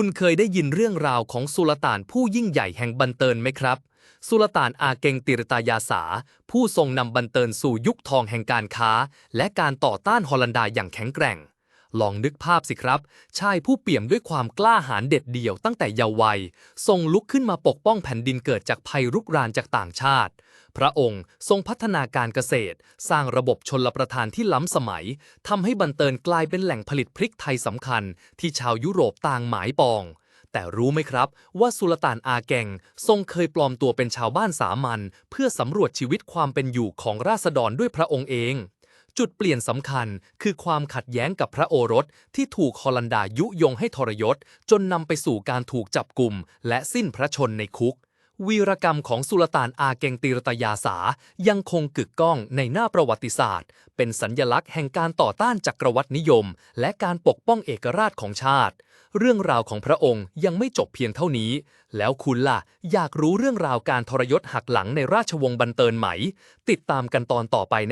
คุณเคยได้ยินเรื่องราวของสุลต่านผู้ยิ่งใหญ่แห่งบันเตินไหมครับ สุลต่านอาเกงติรตายาสา ผู้ทรงนำบันเตินสู่ยุคทองแห่งการค้า และการต่อต้านฮอลันดาอย่างแข็งแกร่ง ลองนึกภาพสิครับ ชายผู้เปี่ยมด้วยความกล้าหาญเด็ดเดี่ยวตั้งแต่เยาว์วัย ทรงลุกขึ้นมาปกป้องแผ่นดินเกิดจากภัยรุกรานจากต่างชาติ พระองค์ทรงพัฒนาการเกษตร สร้างระบบชนลประทานที่ล้ำสมัยทำให้บันเตินกลายเป็นแหล่งผลิตพริกไทยสำคัญ ที่ชาวยุโรปต่างหมายปองแต่รู้ไหมครับว่าสุลต่านอาแกงทรงเคยปลอมตัวเป็นชาวบ้านสามัญเพื่อสำรวจชีวิตความเป็นอยู่ของราษฎรด้วยพระองค์เอง จุดเปลี่ยนสำคัญคือความขัดแย้งกับพระโอรสที่ถูกฮอลันดายุยงให้ทรยศ จนนำไปสู่การถูกจับกลุ่มและสิ้นพระชนในคุก วีรกรรมของสุลต่านอาเกงตีรตยาสายังคงกึกก้องในหน้าประวัติศาสตร์ เป็นสัญญลักษณ์แห่งการต่อต้านจักรวรรดินิยม และการปกป้องเอกราชของชาติ เรื่องราวของพระองค์ยังไม่จบเพียงเท่านี้ แล้วคุณล่ะ อยากรู้เรื่องราวการทรยศหักหลังในราชวงศ์บันเตินไหม ติดตามกันตอนต่อไป